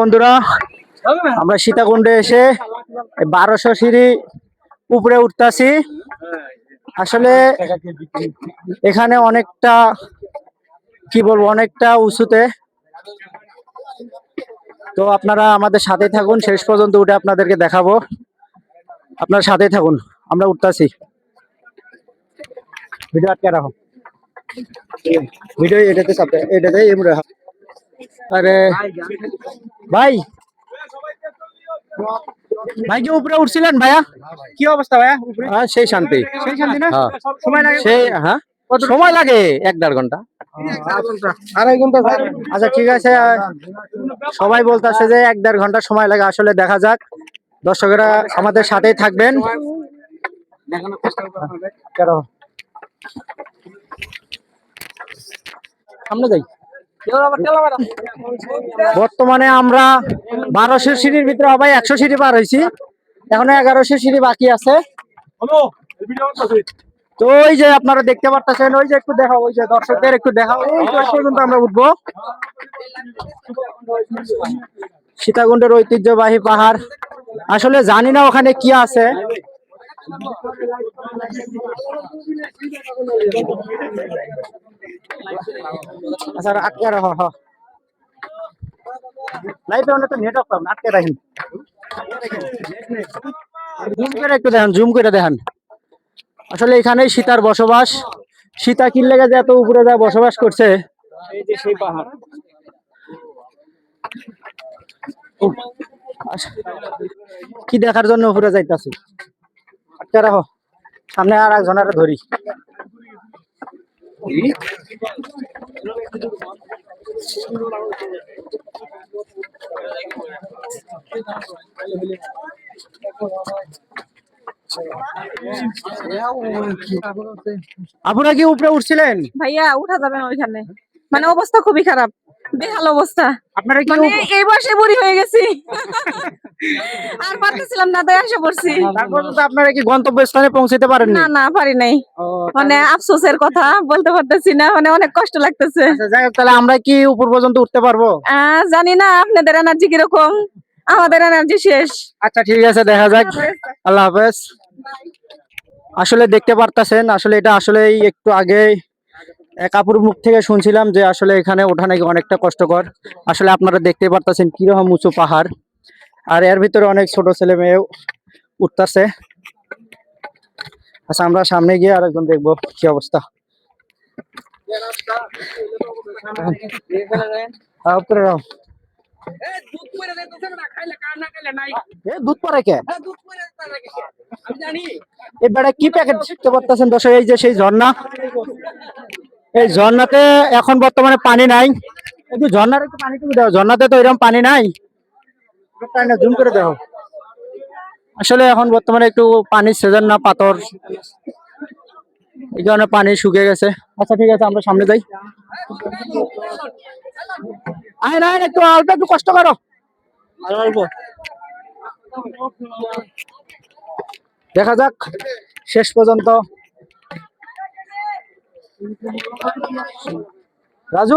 বন্ধুরা, আমরা সীতাকুণ্ডে এসে বারোশো সিঁড়ি উপরে উঠতাছি। আসলে এখানে অনেকটা, কি বলব, অনেকটা উঁচুতে। তো আপনারা আমাদের সাথে থাকুন, শেষ পর্যন্ত উঠে আপনাদেরকে দেখাবো। আপনার সাথে থাকুন, আমরা উঠতাছি। ভিডিও আটকে রাখো। ভিডিও এটাতে চাপে এটাতে এম রাখো। আরে ভাই। ভাই কি উপরে উঠছিলেন ভাইয়া? কি অবস্থা ভাইয়া? উপরে? হ্যাঁ সেই শান্তি। সেই শান্তি না? হ্যাঁ। সময় লাগে সেই হ্যাঁ। সময় লাগে এক দেড় ঘণ্টা। আড়াই ঘণ্টা আচ্ছা ঠিক আছে। সবাই বলতেছে যে এক দেড় ঘণ্টা সময় লাগে আসলে দেখা যাক। দর্শকেরা আমাদের সাথেই থাকবেন? সামনে যাই। বর্তমানে আমরা বারোশো সিঁড়ির ভিতরে সবাই একশো সিঁড়ি পার হয়েছি। এখনও এগারোশো সিঁড়ি বাকি আছে। তো ওই যে আপনারা দেখতে পারতেছেন, ওই যে একটু দেখাও, ওই যে দর্শকদের একটু দেখাও পর্যন্ত আমরা উঠবো। সীতাকুণ্ডের ঐতিহ্যবাহী পাহাড়। আসলে জানি না ওখানে কি আছে। আচ্ছা আটকে রাখো হ অনেক তো নেটওয়ার্ক পাবেন আটকে রাখেন জুম করে একটু দেখেন জুম করে দেখেন। আসলে এখানে সীতার বসবাস। সীতা কি লেগে যে এত উপরে যা বসবাস করছে? এই যে সেই পাহাড়। কি দেখার জন্য উপরে যাইতাছি? আটকে রাখো। সামনে আর একজনের ধরি। আপনারা কি উপরে উঠছিলেন? ভাইয়া উঠা যাবে না ওইখানে। মানে অবস্থা খুবই খারাপ। বেহাল অবস্থা। আপনারা কি মানে এই বয়সে বুড়ি হয়ে গেছি। আর পারতেছিলাম না তাই আসা পড়ছি তারপর তো আপনারা কি গন্তব্যস্থানে পৌঁছতে পারেননি? না না পারি নাই। মানে আফসোসের কথা বলতে পারতেছি না মানে অনেক কষ্ট লাগতেছে। আচ্ছা, যাই হোক তাহলে আমরা কি উপর পর্যন্ত উঠতে পারব? জানি না আপনাদের এনার্জি কীরকম? আমাদের এনার্জি শেষ। আচ্ছা ঠিক আছে দেখা যাক। আল্লাহ হাফেজ। আসলে দেখতে পারতাছেন আসলে এটা আসলে একটু আগে কাপুর মুখ থেকে শুনছিলাম যে আসলে এখানে ওঠা নাকি অনেকটা কষ্টকর। আসলে আপনারা দেখতে পারতাছেন কীরকম উঁচু পাহাড়। আর এর ভিতরে অনেক ছোট ছেলে মেয়েও উঠতেছে। আচ্ছা আমরা সামনে গিয়ে আরেকজন দেখব কি অবস্থা। দুধ কে? প্যাকেট সেই ঝর্ণা। এই ঝর্ণাতে এখন বর্তমানে পানি নাই। একটু ঝর্ণার একটু পানি তুমি দাও। ঝর্ণাতে তো এরকম পানি নাই। জুম করে দেখো। আসলে এখন বর্তমানে একটু পানির সিজন না পাথর। এই কারণে পানি শুকিয়ে গেছে। আচ্ছা ঠিক আছে আমরা সামনে যাই। আয় না একটু অল্প একটু কষ্ট করো। অল্প। দেখা যাক শেষ পর্যন্ত। রাজু